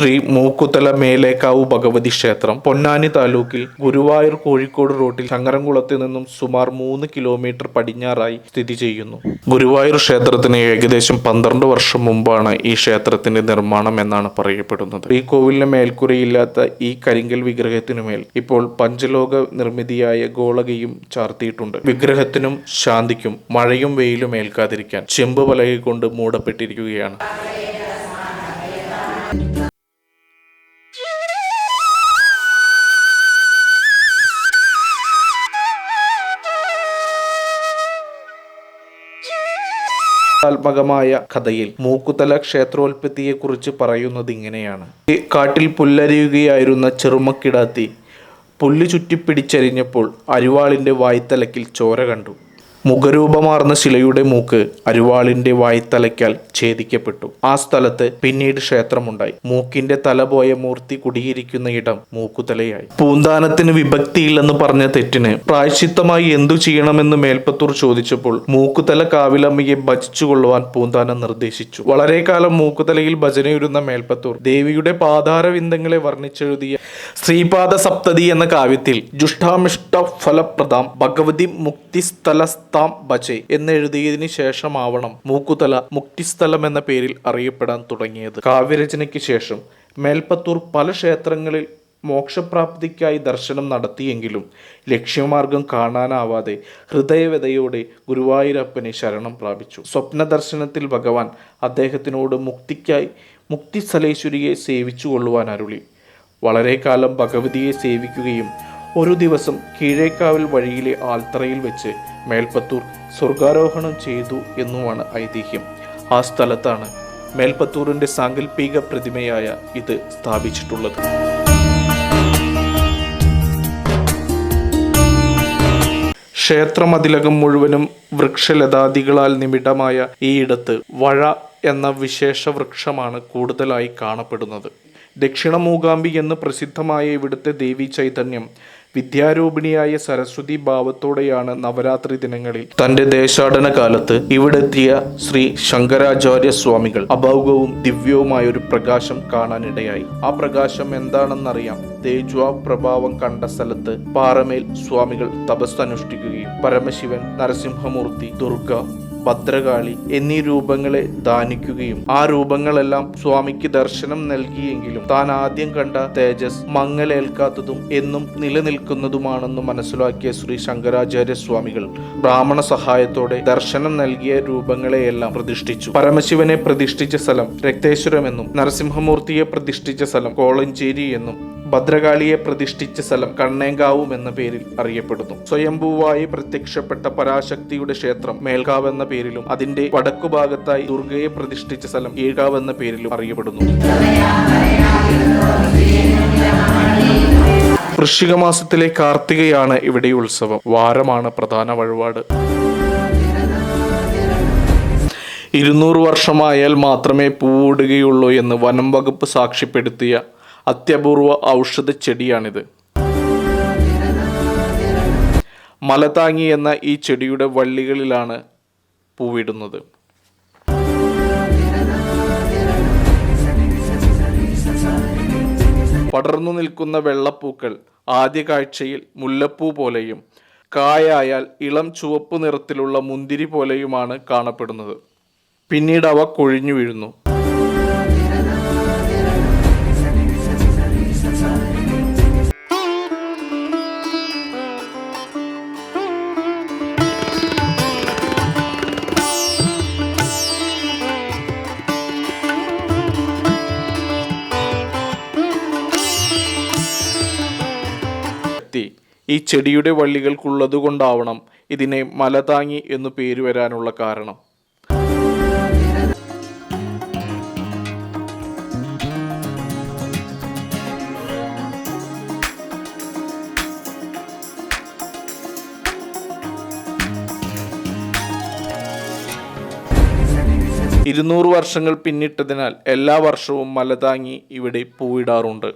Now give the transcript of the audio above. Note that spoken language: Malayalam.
ശ്രീ മൂക്കുത്തല മേലേക്കാവ് ഭഗവതി ക്ഷേത്രം പൊന്നാനി താലൂക്കിൽ ഗുരുവായൂർ കോഴിക്കോട് റോഡിൽ ചങ്ങരംകുളത്ത് നിന്നും സുമാർ മൂന്ന് കിലോമീറ്റർ പടിഞ്ഞാറായി സ്ഥിതി ചെയ്യുന്നു. ഗുരുവായൂർ ക്ഷേത്രത്തിന് ഏകദേശം പന്ത്രണ്ട് വർഷം മുമ്പാണ് ഈ ക്ഷേത്രത്തിന്റെ നിർമ്മാണം എന്നാണ് പറയപ്പെടുന്നത്. ഈ കോവിലിന് മേൽക്കുരയില്ലാത്ത ഈ കരിങ്കൽ വിഗ്രഹത്തിനുമേൽ ഇപ്പോൾ പഞ്ചലോക നിർമ്മിതിയായ ഗോളകയും ചാർത്തിയിട്ടുണ്ട്. വിഗ്രഹത്തിനും ശാന്തിക്കും മഴയും വെയിലും ഏൽക്കാതിരിക്കാൻ ചെമ്പ് പലക കൊണ്ട് മൂടപ്പെട്ടിരിക്കുകയാണ്. ആത്മകമായ കഥയിൽ മൂക്കുതല ക്ഷേത്രോൽപത്തിയെക്കുറിച്ച് പറയുന്നത് ഇങ്ങനെയാണ്. കാട്ടിൽ പുല്ലരിയുകയായിരുന്ന ചെറുമക്കിടാത്തി പുല്ല് ചുറ്റിപ്പിടിച്ചരിഞ്ഞപ്പോൾ അരിവാളിന്റെ വായ്ത്തലക്കിൽ ചോര കണ്ടു. മുഖരൂപമാർന്ന ശിലയുടെ മൂക്ക് അരിവാളിന്റെ വായ്ത്തലയ്ക്കാൽ ഛേദിക്കപ്പെട്ടു. ആ സ്ഥലത്ത് പിന്നീട് ക്ഷേത്രമുണ്ടായി. മൂക്കിന്റെ തല പോയ മൂർത്തി കുടിയിരിക്കുന്ന ഇടം മൂക്കുതലയായി. പൂന്താനത്തിന് വിഭക്തിയില്ലെന്ന് പറഞ്ഞ തെറ്റിന് പ്രായശ്ചിത്തമായി എന്തു ചെയ്യണമെന്ന് മേൽപ്പത്തൂർ ചോദിച്ചപ്പോൾ മൂക്കുതല കാവിലമ്മയെ ഭജിച്ചു കൊള്ളുവാൻ പൂന്താനം നിർദ്ദേശിച്ചു. വളരെ കാലം മൂക്കുതലയിൽ ഭജനയുരുന്ന മേൽപ്പത്തൂർ ദേവിയുടെ പാതാരവിന്ദങ്ങളെ വർണിച്ചെഴുതിയ ശ്രീപാദ സപ്തതി എന്ന കാവ്യത്തിൽ ജുഷ്ടാമിഷ്ട ഫലപ്രദാം ഭഗവതി മുക്തിസ്ഥലസ്താം ഭജെ എന്നെഴുതിയതിനു ശേഷമാവണം മൂക്കുതല മുക്തിസ്ഥലം എന്ന പേരിൽ അറിയപ്പെടാൻ തുടങ്ങിയത്. കാവ്യരചനയ്ക്ക് ശേഷം മേൽപ്പത്തൂർ പല ക്ഷേത്രങ്ങളിൽ മോക്ഷപ്രാപ്തിക്കായി ദർശനം നടത്തിയെങ്കിലും ലക്ഷ്യമാർഗം കാണാനാവാതെ ഹൃദയവ്യതയോടെ ഗുരുവായൂരപ്പനെ ശരണം പ്രാപിച്ചു. സ്വപ്ന ദർശനത്തിൽ ഭഗവാൻ അദ്ദേഹത്തിനോട് മുക്തിക്കായി മുക്തിസ്ഥലേശ്വരിയെ സേവിച്ചു കൊള്ളുവാൻ അരുളി. വളരെ കാലം ഭഗവതിയെ സേവിക്കുകയും ഒരു ദിവസം കീഴേക്കാവിൽ വഴിയിലെ ആൽത്തറയിൽ വെച്ച് മേൽപ്പത്തൂർ സ്വർഗാരോഹണം ചെയ്തു എന്നുമാണ് ഐതിഹ്യം. ആ സ്ഥലത്താണ് മേൽപ്പത്തൂരിന്റെ സാങ്കല്പിക പ്രതിമയായ ഇത് സ്ഥാപിച്ചിട്ടുള്ളത്. ക്ഷേത്രമതിലകം മുഴുവനും വൃക്ഷലതാദികളാൽ നിമിടമായ ഈയിടത്ത് വഴ എന്ന വിശേഷ വൃക്ഷമാണ് കൂടുതലായി കാണപ്പെടുന്നത്. ദക്ഷിണ മൂകാംബി എന്ന് പ്രസിദ്ധമായ ഇവിടുത്തെ ദേവി ചൈതന്യം വിദ്യാരൂപിണിയായ സരസ്വതി ഭാവത്തോടെയാണ് നവരാത്രി ദിനങ്ങളിൽ തന്റെ ദേശാടന കാലത്ത് ഇവിടെത്തിയ ശ്രീ ശങ്കരാചാര്യ സ്വാമികൾ അഭൗകവും ദിവ്യവുമായ ഒരു പ്രകാശം കാണാനിടയായി. ആ പ്രകാശം എന്താണെന്നറിയാം. തേജ്വാ പ്രഭാവം കണ്ട സ്ഥലത്ത് പാറമേൽ സ്വാമികൾ തപസ് അനുഷ്ഠിക്കുകയും പരമശിവൻ നരസിംഹമൂർത്തി ദുർഗ ഭദ്രകാളി എന്നീ രൂപങ്ങളെ ദാനിക്കുകയും ആ രൂപങ്ങളെല്ലാം സ്വാമിക്ക് ദർശനം നൽകിയെങ്കിലും താൻ ആദ്യം കണ്ട തേജസ് മങ്ങലേൽക്കാത്തതും എന്നും നിലനിൽക്കുന്നതുമാണെന്ന് മനസ്സിലാക്കിയ ശ്രീ ശങ്കരാചാര്യ സ്വാമികൾ ബ്രാഹ്മണ സഹായത്തോടെ ദർശനം നൽകിയ രൂപങ്ങളെയെല്ലാം പ്രതിഷ്ഠിച്ചു. പരമശിവനെ പ്രതിഷ്ഠിച്ച സ്ഥലം രക്തേശ്വരം എന്നും നരസിംഹമൂർത്തിയെ പ്രതിഷ്ഠിച്ച സ്ഥലം കോളഞ്ചേരി എന്നും ഭദ്രകാളിയെ പ്രതിഷ്ഠിച്ച സ്ഥലം കണ്ണേങ്കാവും എന്ന പേരിൽ അറിയപ്പെടുന്നു. സ്വയംഭൂവായി പ്രത്യക്ഷപ്പെട്ട പരാശക്തിയുടെ ക്ഷേത്രം മേൽകാവ് എന്ന പേരിലും അതിന്റെ വടക്കുഭാഗത്തായി ദുർഗയെ പ്രതിഷ്ഠിച്ച സ്ഥലം ഏഴാവ് എന്ന പേരിലും അറിയപ്പെടുന്നു. വൃശ്ചിക മാസത്തിലെ കാർത്തികയാണ് ഇവിടെ ഉത്സവം. വാരമാണ് പ്രധാന വഴിപാട്. ഇരുന്നൂറ് വർഷമായാൽ മാത്രമേ പൂവിടുകയുള്ളൂ എന്ന് വനം വകുപ്പ് സാക്ഷ്യപ്പെടുത്തിയ അത്യപൂർവ ഔഷധ ചെടിയാണിത് മലതാങ്ങി എന്ന ഈ ചെടിയുടെ വള്ളികളിലാണ് പൂവിടുന്നത്. പടർന്നു നിൽക്കുന്ന വെള്ളപ്പൂക്കൾ ആദ്യ കാഴ്ചയിൽ മുല്ലപ്പൂ പോലെയും കായായാൽ ഇളം ചുവപ്പ് നിറത്തിലുള്ള മുന്തിരി പോലെയുമാണ് കാണപ്പെടുന്നത്. പിന്നീട് അവ കൊഴിഞ്ഞു വീഴുന്നു. ശക്തി ഈ ചെടിയുടെ വള്ളികൾക്കുള്ളതുകൊണ്ടാവണം ഇതിനെ മലതാങ്ങി എന്നു പേര് വരാനുള്ള കാരണം. ഇരുന്നൂറ് വർഷങ്ങൾ പിന്നിട്ടതിനാൽ എല്ലാ വർഷവും മലതാങ്ങി ഇവിടെ പൂവിടാറുണ്ട്.